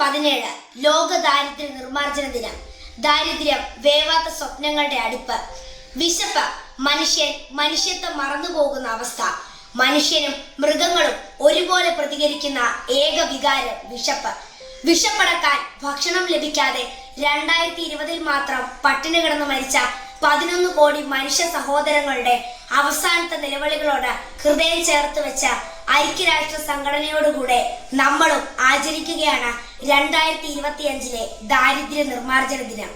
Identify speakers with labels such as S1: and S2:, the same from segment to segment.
S1: പതിനേഴ് ലോക ദാരിദ്ര്യ നിർമ്മാർജന ദിനം. ദാരിദ്ര്യം വേവാത്ത സ്വപ്നങ്ങളുടെ അടുപ്പ്. വിശപ്പ് മനുഷ്യൻ മനുഷ്യത്വം മറന്നുപോകുന്ന അവസ്ഥ. മനുഷ്യനും മൃഗങ്ങളും ഒരുപോലെ പ്രതികരിക്കുന്ന ഏക വികാരം വിശപ്പ്. വിശപ്പടക്കാൻ ഭക്ഷണം ലഭിക്കാതെ രണ്ടായിരത്തി ഇരുപതിൽ മാത്രം പട്ടിണി കിടന്ന് മരിച്ച പതിനൊന്ന് കോടി മനുഷ്യ സഹോദരങ്ങളുടെ അവസാനത്തെ നിലവിളികളോട് ഹൃദയം ചേർത്ത് വെച്ച ഐക്യരാഷ്ട്ര സംഘടനയോടുകൂടെ നമ്മളും ആചരിക്കുകയാണ് രണ്ടായിരത്തി ഇരുപത്തി അഞ്ചിലെ ദാരിദ്ര്യ നിർമ്മാർജന ദിനം.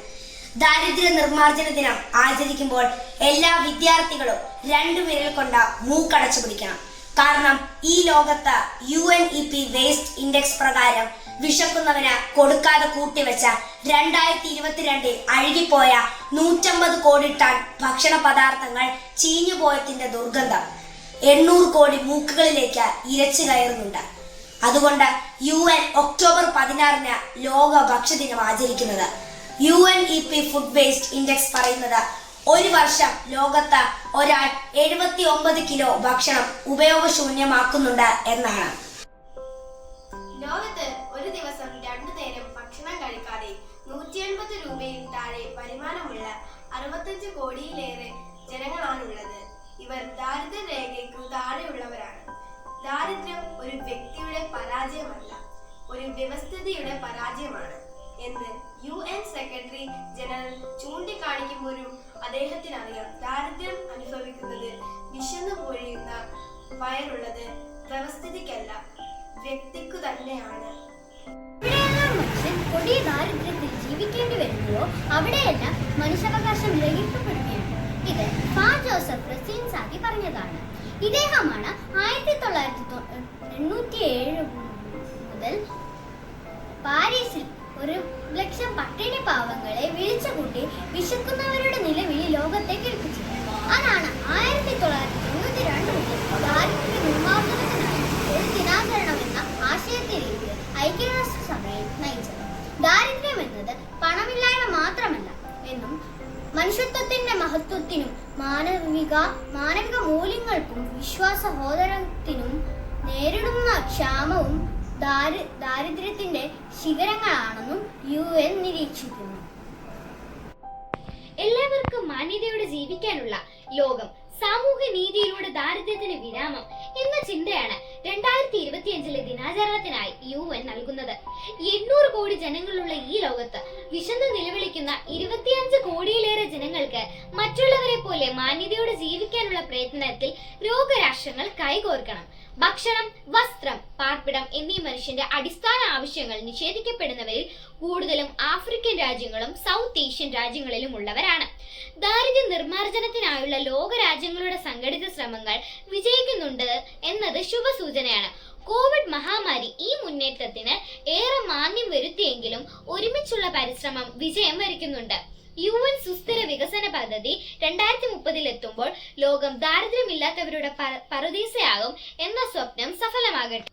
S1: ദാരിദ്ര്യ നിർമ്മാർജന ദിനം ആചരിക്കുമ്പോൾ എല്ലാ വിദ്യാർത്ഥികളും രണ്ടു വിരൽ കൊണ്ട് മൂക്കടച്ചു പിടിക്കണം. കാരണം ഈ ലോകത്ത് U N E P waste index പ്രകാരം വിശക്കുന്നവന് കൊടുക്കാതെ കൂട്ടിവെച്ച രണ്ടായിരത്തി ഇരുപത്തിരണ്ടിൽ അഴുകിപ്പോയ നൂറ്റമ്പത് കോടി ടൺ ഭക്ഷണ പദാർത്ഥങ്ങൾ ചീഞ്ഞുപോയത്തിന്റെ ദുർഗന്ധം. എണ്ണൂറ് കോടി മൂക്കുകളിലേക്ക് ഇരച്ചു കയറുന്നുണ്ട്. അതുകൊണ്ട് യു എൻ ഒക്ടോബർ പതിനാറിന് ലോക ഭക്ഷ്യദിനം ആചരിക്കുന്നത്. U N E P food waste index പറയുന്നത് ഒരു വർഷം ലോകത്ത് ഒരാൾ എഴുപത്തി ഒമ്പത് കിലോ ഭക്ഷണം ഉപയോഗശൂന്യമാക്കുന്നുണ്ട് എന്നാണ്.
S2: ലോകത്ത് ഒരു ദിവസം രണ്ടു നേരം ഭക്ഷണം കഴിക്കാതെ നൂറ്റി എൺപത് രൂപയിൽ താഴെ വരുമാനമുള്ള അറുപത്തഞ്ച് കോടിയിലേറെ ദാരിദ്ര്യം ഒരു വ്യക്തിയുടെ പരാജയമല്ല ഒരു വ്യവസ്ഥിതിയുടെ പരാജയമാണ് എന്ന് യു എൻ സെക്രട്ടറി ജനറൽ ചൂണ്ടിക്കാണിക്കുമ്പോഴും അദ്ദേഹത്തിനറിയാം ദാരിദ്ര്യം അനുഭവിക്കുന്നത് വിശന്നു പൊഴിയുന്ന വയറുള്ളത് വ്യവസ്ഥിതിക്കല്ല വ്യക്തിക്കു തന്നെയാണ്.
S3: കൊടിയ ദാരിദ്ര്യത്തിൽ ജീവിക്കേണ്ടി വരുന്നുവോ അവിടെയെല്ലാം മനുഷ്യാവകാശം ലംഘിക്കപ്പെടുകയാണ് ഇത് ഫാ ജോസഫ് റസീൻ സാദി പറഞ്ഞതാണ്. ഇദ്ദേഹമാണ് ആയിരത്തി തൊള്ളായിരത്തി എണ്ണൂറ്റി ഏഴ് മുതൽ പാരീസിൽ ഒരു ലക്ഷം പട്ടിണി പാവങ്ങളെ മനുഷ്യത്വത്തിന്റെ മഹത്വത്തിനും മാനവിക മാനവിക മൂല്യങ്ങൾക്കും വിശ്വാസ സഹോദരത്തിനും നേരിടുന്ന ക്ഷാമവും ദാരി ദാരിദ്ര്യത്തിന്റെ ശിഖരങ്ങളാണെന്നും യു എൻ നിരീക്ഷിക്കുന്നു.
S4: എല്ലാവർക്കും മാന്യതയോടെ ജീവിക്കാനുള്ള ലോകം സാമൂഹ്യ നീതിയിലൂടെ ദാരിദ്ര്യത്തിന് വിരാമം എന്ന ചിന്തയാണ് രണ്ടായിരത്തി ഇരുപത്തിയഞ്ചിലെ ദിനാചരണത്തിനായി യു എൻ നൽകുന്നത്. എണ്ണൂറ് കോടി ജനങ്ങളുള്ള ഈ ലോകത്ത് വിശന്ന് നിലവിളിക്കുന്ന ഇരുപത്തിയഞ്ച് കോടിയിലേറെ ജനങ്ങൾക്ക് മറ്റുള്ളവരെ പോലെ മാന്യതയോടെ ജീവിക്കാനുള്ള പ്രയത്നത്തിൽ രോഗരാഷ്ട്രങ്ങൾ കൈകോർക്കണം. ഭക്ഷണം വസ്ത്രം പാർപ്പിടം എന്നീ മനുഷ്യന്റെ അടിസ്ഥാന ആവശ്യങ്ങൾ നിഷേധിക്കപ്പെടുന്നവരിൽ കൂടുതലും ആഫ്രിക്കൻ രാജ്യങ്ങളും സൗത്ത് ഏഷ്യൻ രാജ്യങ്ങളിലും ഉള്ളവരാണ്. ദാരിദ്ര്യ നിർമ്മാർജനത്തിനായുള്ള ലോകരാജ്യങ്ങളുടെ സംഘടിത ശ്രമങ്ങൾ വിജയിക്കുന്നുണ്ട് എന്നത് ശുഭസൂചനയാണ്. കോവിഡ് മഹാമാരി ഈ മുന്നേറ്റത്തിന് ഏറെ മാന്യം വരുത്തിയെങ്കിലും ഒരുമിച്ചുള്ള പരിശ്രമം വിജയം വരിക്കുന്നുണ്ട്. യു എൻ സുസ്ഥിര വികസന പദ്ധതി രണ്ടായിരത്തി മുപ്പതിൽ എത്തുമ്പോൾ ലോകം ദാരിദ്ര്യമില്ലാത്തവരുടെ പറുദീസയാകും എന്ന സ്വപ്നം സഫലമാകട്ടെ.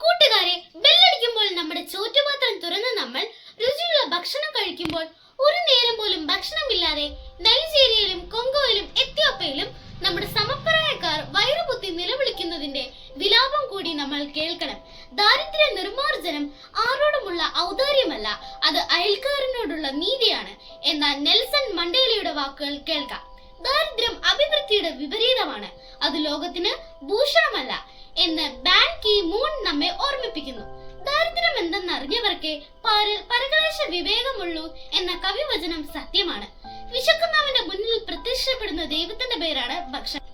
S4: കൂട്ടുകാരെ ബെല്ലടിക്കുമ്പോൾ നമ്മുടെ ചോറ്റുപാത്രം തുറന്ന് നമ്മൾ രുചിയുള്ള ഭക്ഷണം കഴിക്കുമ്പോൾ ഒരു നേരം പോലും ഭക്ഷണമില്ലാതെ നൈജീരിയയിലും കൊങ്കോയിലും എത്യോപ്യയിലും നമ്മുടെ സമപ്രായക്കാർ വയറുപൊത്തി നിലവിളിക്കുന്നതിന്റെ വിലാപം കൂടി നമ്മൾ കേൾക്കണം. ദാരിദ്ര്യ നിർമ്മാർജനം ആരോടുമുള്ള ഔദാര്യമല്ല അത് അയൽക്കാരനോടുള്ള നീതിയാണ്. എന്ന നെൽസൺ മണ്ടേലയുടെ വാക്കുകൾ കേൾക്കാം. ദാരിദ്ര്യം അഭിവൃദ്ധിയുടെ വിപരീതമാണ് അത് ലോകത്തിന് ഭൂഷണമല്ല എന്ന് ബാൻ കി മൂൺ നമ്മെ ഓർമ്മിപ്പിക്കുന്നു. ദാരിദ്ര്യം എന്തെന്നറിഞ്ഞവർക്കേ പരകലേശ വിവേകമുള്ളൂ എന്ന കവിവചനം സത്യമാണ്. വിശക്കുന്നവന്റെ മുന്നിൽ പ്രത്യക്ഷപ്പെടുന്ന ദൈവത്തിന്റെ പേരാണ് ഭക്ഷണം.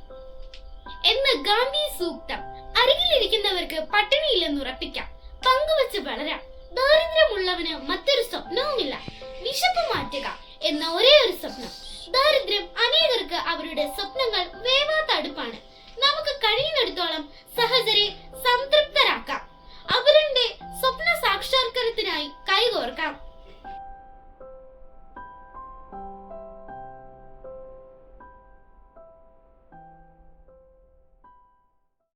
S4: എന്ന് ഗാന്ധി സൂക്തം. അരികിലിരിക്കുന്നവർക്ക് പട്ടിണിയില്ലെന്ന് ഉറപ്പിക്കാം. പങ്കുവച്ച് വളരാം. ദാരിദ്ര്യമുള്ളവന് മറ്റൊരു സ്വപ്നവുമില്ല. വിശപ്പ് മാറ്റുക എന്ന ഒരേ ഒരു സ്വപ്നം. ദാരിദ്ര്യം അനേകർക്ക് അവരുടെ സ്വപ്നങ്ങൾ വേവാത്ത